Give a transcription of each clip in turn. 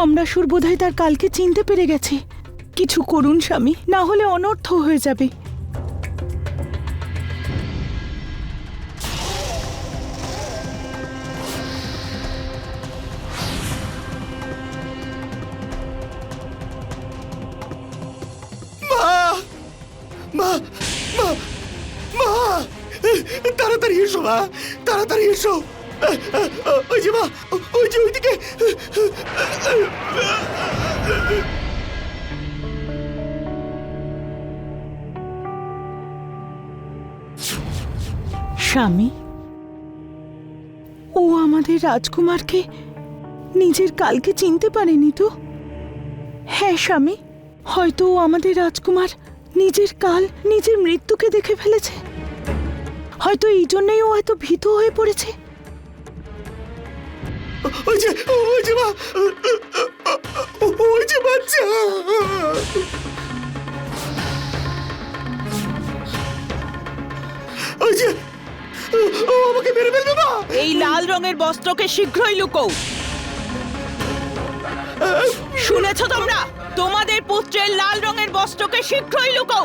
সম্রাসুর বোধহয় তার কালকে চিনতে পেরে গেছে। কিছু করুন, স্বামী, না হলে অনর্থ হয়ে যাবে। তাড়াতাড়ি এসো, মা! তাড়াতাড়ি এসো! ওই যে মা, ওই যে ওইদিকে। স্বামী, ও আমাদের রাজকুমারকে নিজের কালকে চিনতে পারেনি তো? হ্যাঁ স্বামী, হয়তো ও আমাদের রাজকুমার নিজের কাল, নিজের মৃত্যুকে দেখে ফেলেছে। হয়তো এই জন্যই ও এত ভীত হয়ে পড়েছে। ওই যে ওই যে মা ওই যে বাচ্চা। ওই যে ও আমাকে মেরে ফেলবে মা। এই লাল রঙের বস্ত্রকে শীঘ্রই লুকো শুনেছ তোমরা? তোমাদের পুত্রের লাল রঙের বস্ত্রকে শীঘ্রই লুকো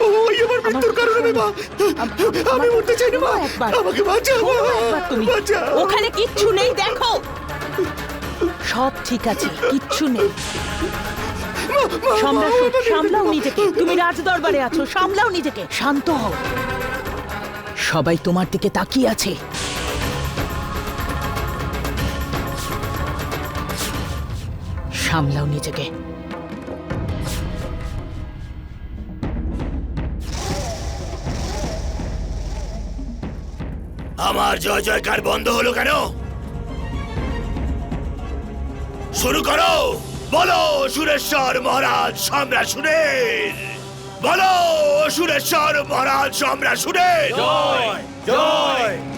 ওই আমার মৃত্যুর কারণ হবে মা আমি মরতে চাই না মা। আমাকে বাঁচাও তুমি। ওখানে কিচ্ছু নেই দেখো। সব ঠিক আছে কিচ্ছু নেই। সম্রাট সামলাও নিজেকে। তুমি রাজ দরবারে আছো সামলাও নিজেকে। শান্ত হও। সবাই তোমার দিকে তাকিয়ে আছে। সামলাও নিজেকে। আমার জয় জয়কার বন্ধ হলো কেন? শুরু করো! বলো, সুরেশ্বর মহারাজ সম্রাট সুরের বলো, সুরেশ্বর মহারাজ সম্রাট সুরের জয়! জয়!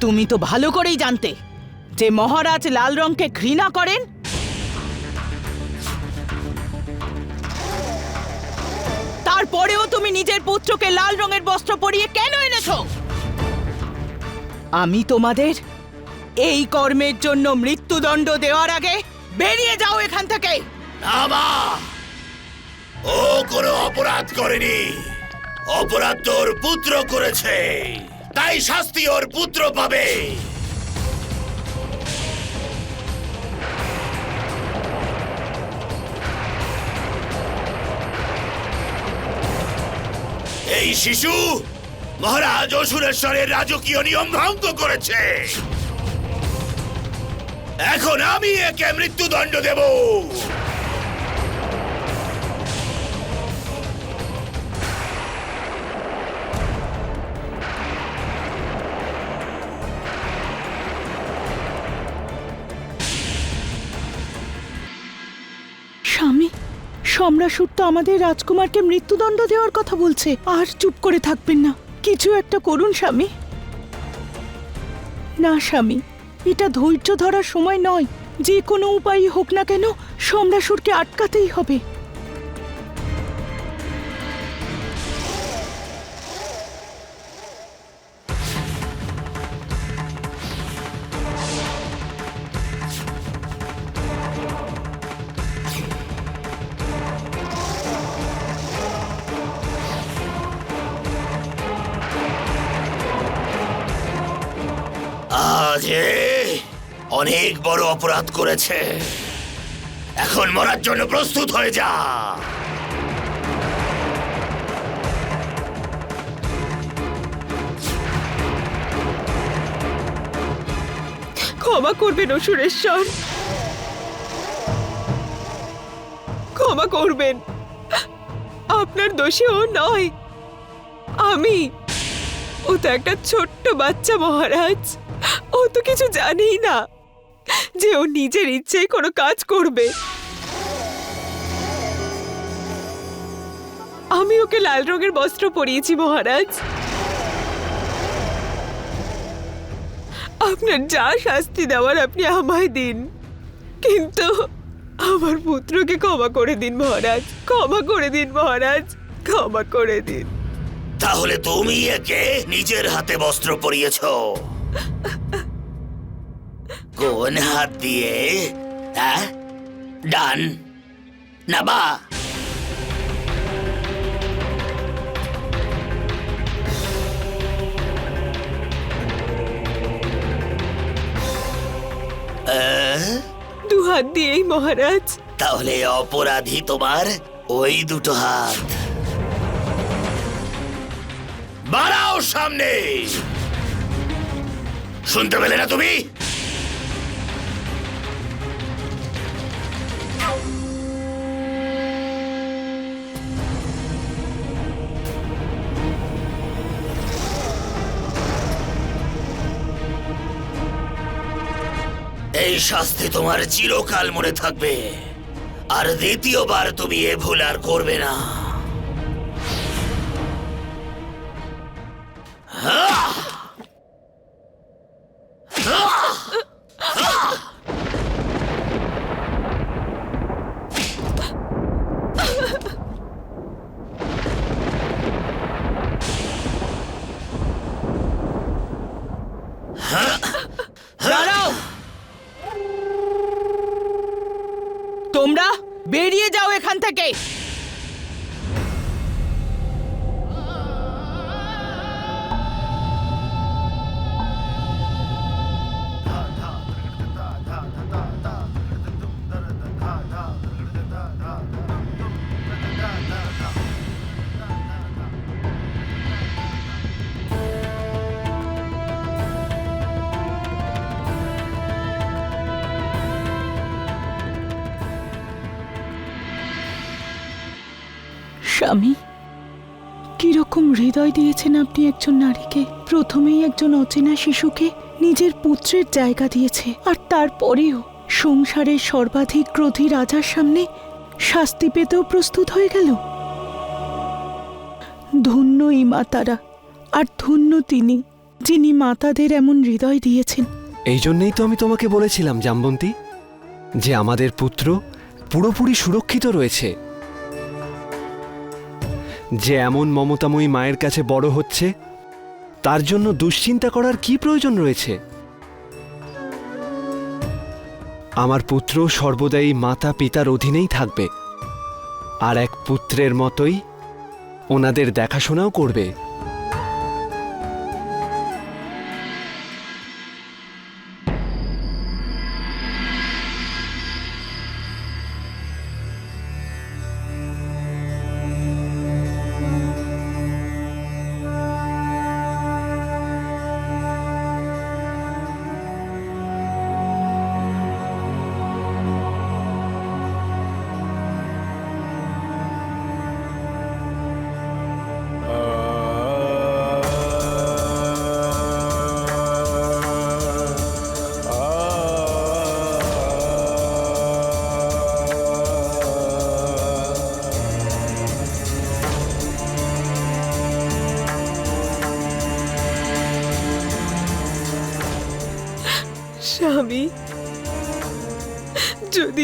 তুমি তো ভালো করেই জানতে যে মহারাজ লাল রংকে ঘৃণা করেন। তারপরেও তুমি নিজের পুত্রকে লাল রঙের বস্ত্র পরিয়ে কেন এনেছো? আমি তোমাদের এই কর্মের জন্য মৃত্যুদণ্ড দেওয়ার আগে বেরিয়ে যাও এখান থেকে। ও কোনো অপরাধ করেনি। অপরাধ তোর পুত্র করেছে। তাই শাস্তি ওর পুত্র পাবে। এই শিশু মহারাজ অসুরেশ্বরের রাজকীয় নিয়ম ভঙ্গ করেছে। এখন আমি একে মৃত্যুদণ্ড দেব। সম্রাসুর তো আমাদের রাজকুমারকে মৃত্যুদণ্ড দেওয়ার কথা বলছে। আর চুপ করে থাকবেন না। কিছু একটা করুন, স্বামী। না, স্বামী, এটা ধৈর্য ধরার সময় নয়। যে কোনো উপায়ই হোক না কেন, সম্রাসুরকে আটকাতেই হবে। অপরাধ করেছে। এখন মরার জন্য প্রস্তুত হয়ে যা। ক্ষমা করবেন অসুরেশ্বর ক্ষমা করবেন। আপনার দোষে ও নয়। আমি, ও তো একটা ছোট্ট বাচ্চা মহারাজ। ও তো কিছু জানেই না। যে ও নিজের ইচ্ছেই কোনো কাজ করবে। আমি ওকে লাল রঙের বস্ত্র পরিয়েছি, মহারাজ। আপনার যা শাস্তি দেওয়ার আপনি আমায় দিন। কিন্তু আমার পুত্রকে ক্ষমা করে দিন, মহারাজ। ক্ষমা করে দিন, মহারাজ। ক্ষমা করে দিন। তাহলে তুমি একে নিজের হাতে বস্ত্র পরিয়েছ। কোন হাত দিয়ে হ্যাঁ? ডান। না বা দু হাত দিয়েই মহারাজ। তাহলে অপরাধী তোমার ওই দুটো হাত। বাড়াও সামনে। শুনতে পেলে না তুমি? এই শাস্তি তোমার চিরকাল মনে থাকবে। আর দ্বিতীয়বার তুমি এ ভুল আর করবে না। দাঁড়াও! এখান থেকে কীরকম হৃদয় দিয়েছেন আপনি একজন নারীকে, প্রথমেই একজন অচেনা শিশুকে নিজের পুত্রের জায়গা দিয়েছে, আর তারপরেও সংসারের সর্বাধিক ক্রোধী রাজার সামনে শাস্তি পেতেও প্রস্তুত হয়ে গেল। ধন্য এই মাতারা, আর ধন্য তিনি, যিনি মাতাদের এমন হৃদয় দিয়েছেন। এই জন্যেই তো আমি তোমাকে বলেছিলাম, জাম্বন্তী, যে আমাদের পুত্র পুরোপুরি সুরক্ষিত রয়েছে। যে এমন মমতাময়ী মায়ের কাছে বড় হচ্ছে, তার জন্য দুশ্চিন্তা করার কি প্রয়োজন রয়েছে? আমার পুত্র সর্বদাই মাতা পিতার অধীনেই থাকবে, আর এক পুত্রের মতোই ওনাদের দেখাশোনাও করবে।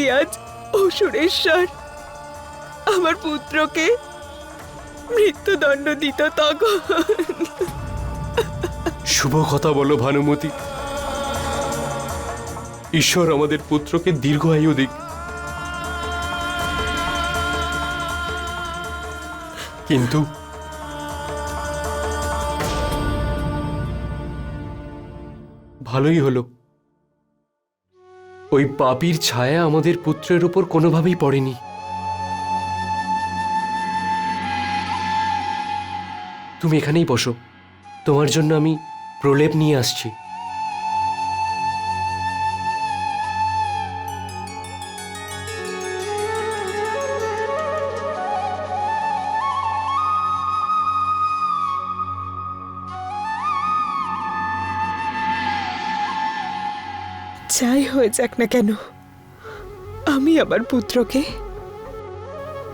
আজ অসুরেশ্বর। আমার পুত্রকে মৃত্যুদণ্ড দিত তখন। শুভ কথা বলো, ভানুমতি। ঈশ্বর আমাদের পুত্রকে দীর্ঘ আয়ু দিক। কিন্তু ভালোই হলো। ওই পাপির ছায়া আমাদের পুত্রের উপর কোনোভাবেই পড়েনি। তুমি এখানেই বসো। তোমার জন্য আমি প্রলেপ নিয়ে আসছি। যাই হয়ে যাক না কেন আমি আমার পুত্রকে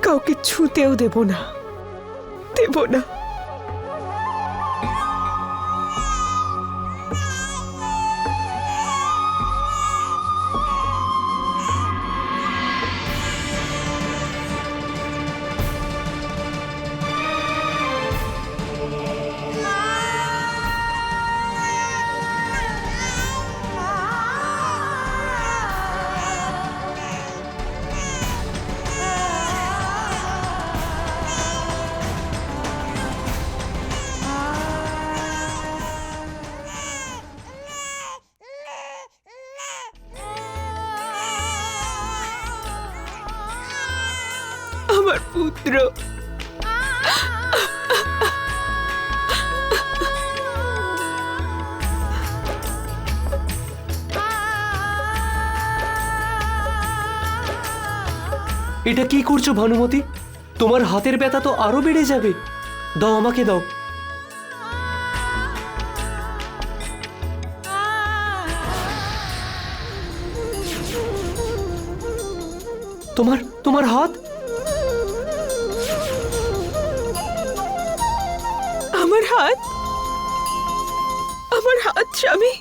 কাউকে ছুঁতেও দেব না দেব না। আমার পুত্র। এটা কি করছ, ভানুমতি? তোমার হাতের ব্যথা তো আরও বেড়ে যাবে। দাও আমাকে দাও। তোমার তোমার হাত? হাত। আমার হাত, স্বামী।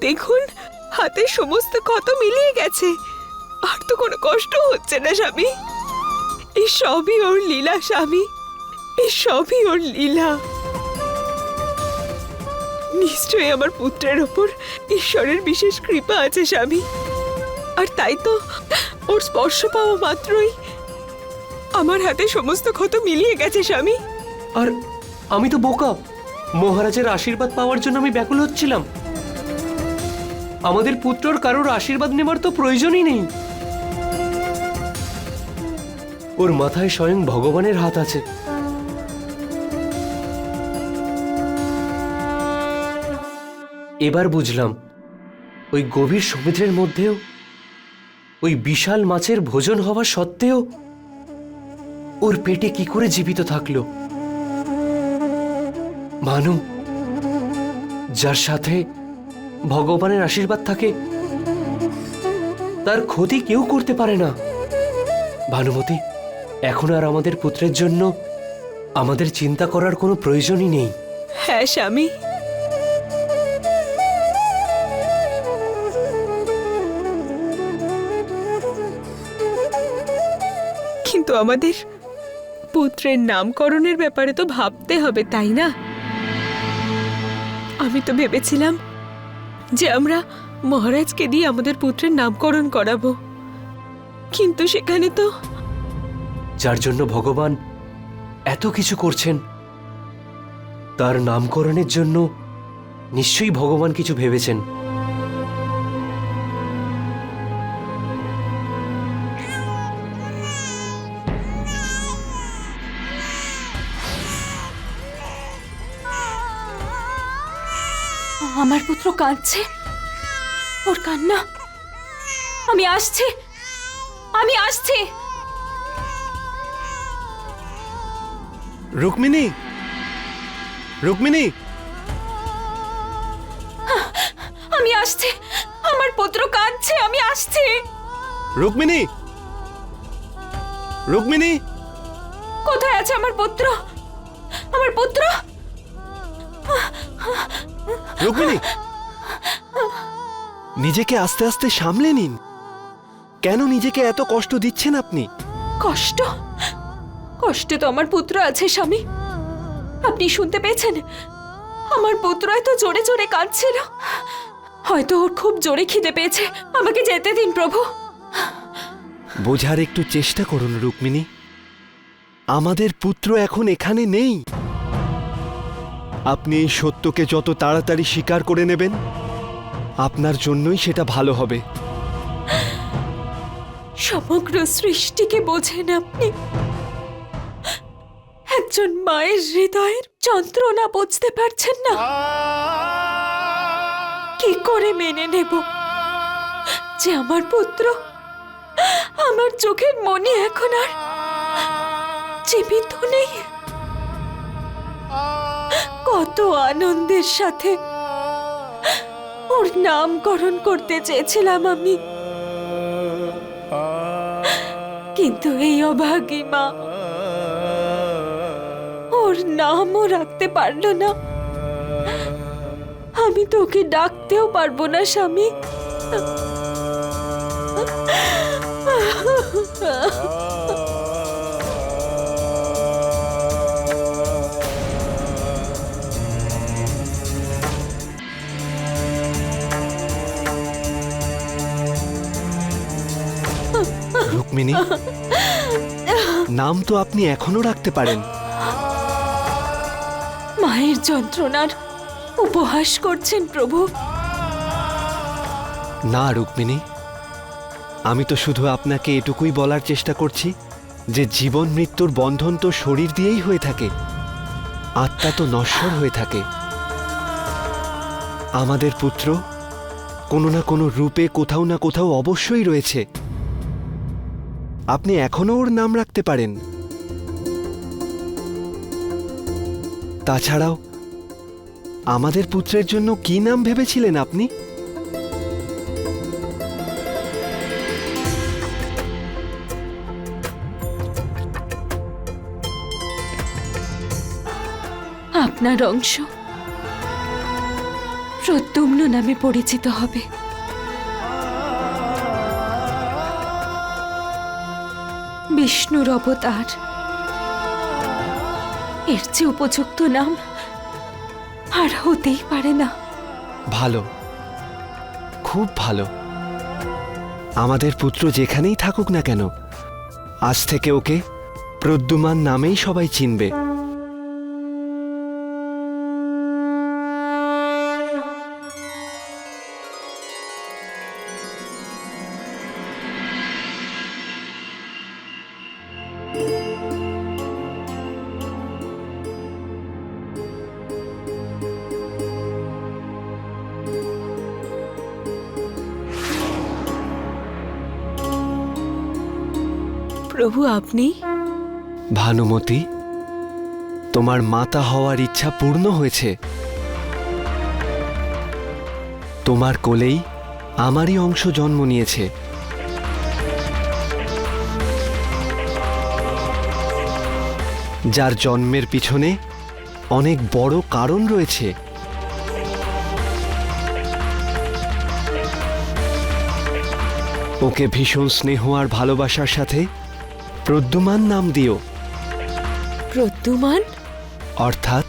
দেখুন হাতে সমস্ত ক্ষত মিলিয়ে গেছে। আর তো কোনো কষ্ট হচ্ছে না, স্বামী। এই সবই ওর লীলা, স্বামী। এই সবই ওর লীলা। নিশ্চয়ই আমার পুত্রের ওপর ঈশ্বরের বিশেষ কৃপা আছে, স্বামী। আর তাই তো ওর স্পর্শ পাওয়া মাত্রই আমার হাতে সমস্ত ক্ষত মিলিয়ে গেছে, স্বামী। আর আমি তো বোকা। মহারাজের আশীর্বাদ পাওয়ার জন্য আমি ব্যাকুল হচ্ছিলাম। আমাদের পুত্রর কারোর আশীর্বাদ নেবার তো প্রয়োজনই নেই। ওর মাথায় স্বয়ং ভগবানের হাত আছে। এবার বুঝলাম, ওই গভীর সমুদ্রের মধ্যেও, ওই বিশাল মাছের ভোজন হওয়া সত্ত্বেও, ওর পেটে কি করে জীবিত থাকল? ভানু যার সাথে ভগবানের আশীর্বাদ থাকে, তার ক্ষতি কেউ করতে পারে না। ভানুমতি, এখন আর আমাদের পুত্রের জন্য আমাদের চিন্তা করার কোনো প্রয়োজনই নেই। হ্যাঁ স্বামী। কিন্তু আমাদের পুত্রের নামকরণের ব্যাপারে তো ভাবতে হবে, তাই না? আমি তো ভেবেছিলাম যে আমরা মহারাজকে দিয়ে আমাদের পুত্রের নামকরণ করাবো। কিন্তু সেখানে তো যার জন্য ভগবান এত কিছু করছেন, তার নামকরণের জন্য নিশ্চয়ই ভগবান কিছু ভেবেছেন। আমার পুত্র কাঁদছে। ওর কান্না। আমি আসছি। আমি আসছি। রুক্মিণী। রুক্মিণী। আমি আসছি। আমার পুত্র কাঁদছে। আমি আসছি। রুক্মিণী। রুক্মিণী। কোথায় আছে আমার পুত্র? আমার পুত্র? রুক্মিণী নিজেকে আস্তে আস্তে সামলে নিন। কেন নিজেকে এত কষ্ট দিচ্ছেন আপনি? কষ্ট? কষ্টে তো আমার পুত্র আছে স্বামী। আপনি শুনতে পেয়েছেন? আমার পুত্র এত জোরে জোরে কাঁদছিল। হয়তো ওর খুব জোরে খিদে পেয়েছে। আমাকে যেতে দিন প্রভু। বোঝার একটু চেষ্টা করুন রুক্মিণী। আমাদের পুত্র এখন এখানে নেই। আপনি এই সত্যকে যত তাড়াতাড়ি স্বীকার করে নেবেন, আপনার জন্যই সেটা ভালো হবে। সমগ্র সৃষ্টিকে বোঝেন আপনি। একজন মায়ের হৃদয়ের যন্ত্রণা বুঝতে পারছেন না। কি করে মেনে নেব? যে আমার পুত্র আমার চোখের মনে এখন আর জীবিত নেই। কত আনন্দের সাথে ওর নামকরণ করতে চেয়েছিলাম আমি। কিন্তু এই অভাগী মা ওর নামও রাখতে পারল না। আমি তোকে ডাকতেও পারব না, স্বামী। রুক্মিণী নাম তো আপনি এখনও রাখতে পারেন। মায়ের যন্ত্রণার উপহাস করছেন প্রভু। না রুক্মিণী। আমি তো শুধু আপনাকে এটুকুই বলার চেষ্টা করছি যে জীবন মৃত্যুর বন্ধন তো শরীর দিয়েই হয়ে থাকে। আত্মা তো নশ্বর হয়ে থাকে। আমাদের পুত্র কোনো না কোনো রূপে কোথাও না কোথাও অবশ্যই রয়েছে। আপনি এখনও ওর নাম রাখতে পারেন। তাছাড়াও, আমাদের পুত্রের জন্য কি নাম ভেবেছিলেন আপনি? আপনার অংশ প্রদ্যুম্ন নামে পরিচিত হবে। বিষ্ণুর অবতার। এর চেয়ে উপযুক্ত নাম আর হতেই পারে না। ভালো। খুব ভালো। আমাদের পুত্র যেখানেই থাকুক না কেন, আজ থেকে ওকে প্রদ্যুমান নামেই সবাই চিনবে। প্রভু, আপনি? ভানুমতি, তোমার মাতা হওয়ার ইচ্ছা পূর্ণ হয়েছে। তোমার কোলেই আমারই অংশ জন্ম নিয়েছে। যার জন্মের পিছনে অনেক বড় কারণ রয়েছে। ওকে ভীষণ স্নেহ আর ভালোবাসার সাথে প্রদ্যুমান নাম দিও। প্রদ্যুমান? অর্থাৎ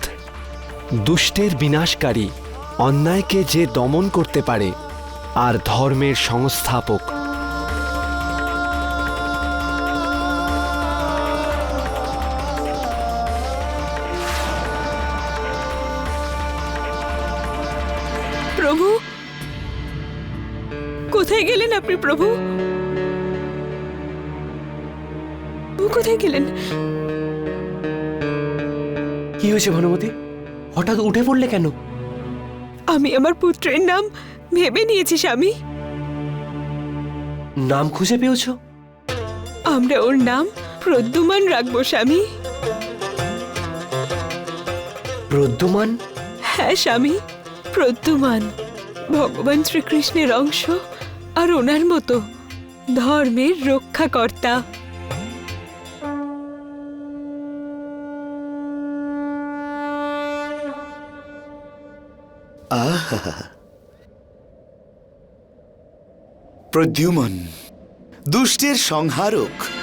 দুষ্টের বিনাশকারী অন্যায়কে যে দমন করতে পারে আর ধর্মের সংস্থাপক। উঠে পড়লে কেন? আমি আমার পুত্রের নাম ভেবে নিয়েছি স্বামী। নাম খুঁজে পেয়েছ? আমরা ওর নাম প্রদ্যুমান রাখব স্বামী। প্রদ্যুমান? হ্যাঁ স্বামী প্রদ্যুমান। ভগবান শ্রীকৃষ্ণের অংশ আর ওনার মতো ধর্মের রক্ষাকর্তা। প্রদ্যুমন দুষ্টের সংহারক।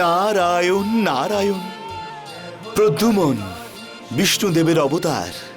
নারায়ণ নারায়ণ। প্রদ্যুমন বিষ্ণুদেবের অবতার।